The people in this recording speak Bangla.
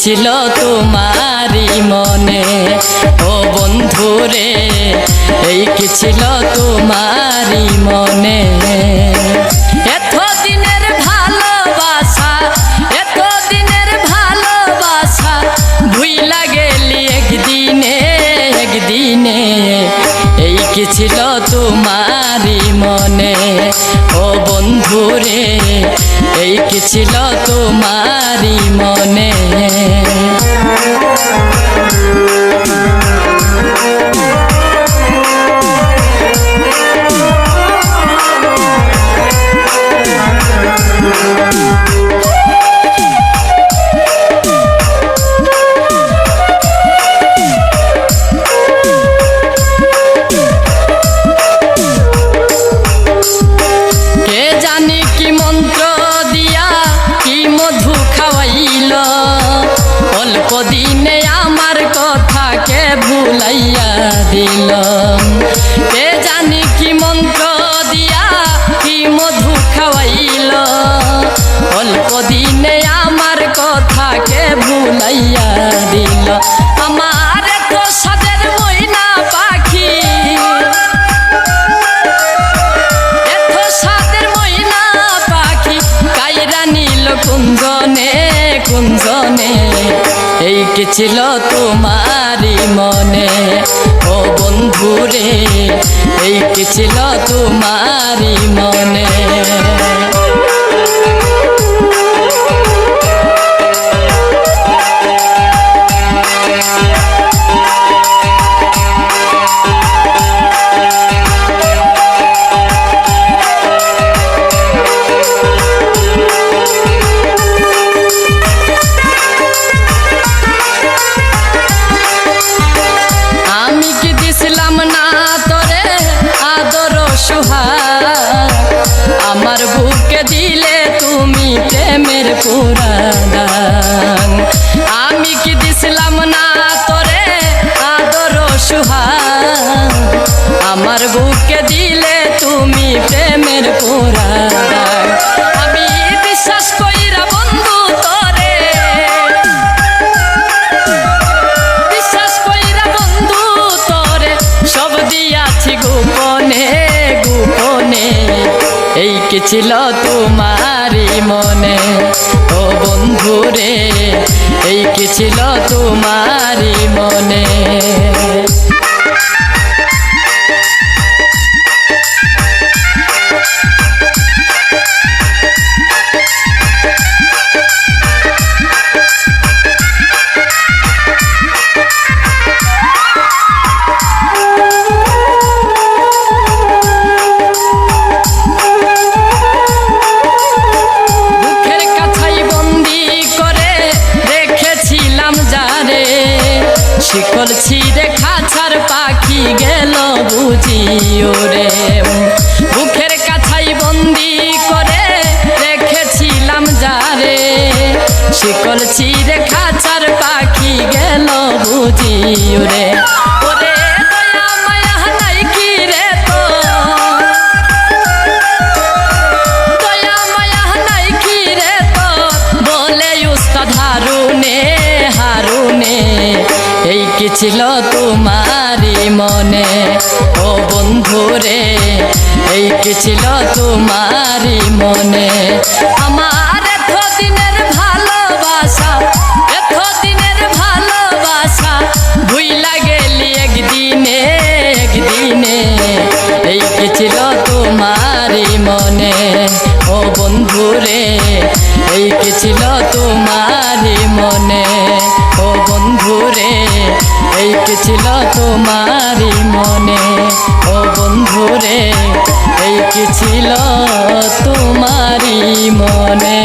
ছিল তোমারি মনে। ও বন্ধু রে এই কি ছিল তোমারি মনে? ছিল তোমারি মনে? ও বন্ধুরে এই কি ছিল তোমারি মনে? অল্প দিনে আমার কথাকে ভুলাইয়া দিল কে জানি কি মন্ত্র দিয়া কি মধু খাওয়াইল। অল্প দিনে আমার কথাকে ভুলাইয়া দিল। আমার তো সাদের ময়না পাখি। কুঞ্জনে কুঞ্জনে। এই ছিল তোমারি মনে। ও বন্ধুরে এই কি ছিল তোমারি মনে। পুরাদান। আমি কি দিছিলাম না তোরে আদর সুহাগ আমার বুকে দিলে তুমি প্রেমের পুরাদান। আমি বিশ্বাস কইরা বন্ধু তোরে। বিশ্বাস কইরা বন্ধু তোরে। সব দিয়াছি গোপনে গোপনে। এই কি ছিল তোমারই মনে? ও বন্ধু রে এই কি ছিল তোমারই মনে? শিকল ছিঁড়ে ছাড় পাখি গেল বুঝিও রে মুখের কাছাই বন্দি করে রেখেছিলাম যারে। শিকল ছিঁড়ে ছাড় পাখি গেল বুঝিও রে ছিল তোমারই মনে? ও বন্ধু রে, এই কি ছিল তোমারই মনে? আমার এত দিনের ভালোবাসা এত দিনের ভালোবাসা, ভুইলা গেলি একদিনে একদিনে। এই কি ছিল তোমারই মনে? ও বন্ধুরে এই কি ছিল তোমারই মনে? ছিল তোমারই মনে। ও বন্ধুরে এই কি ছিল তোমারই মনে?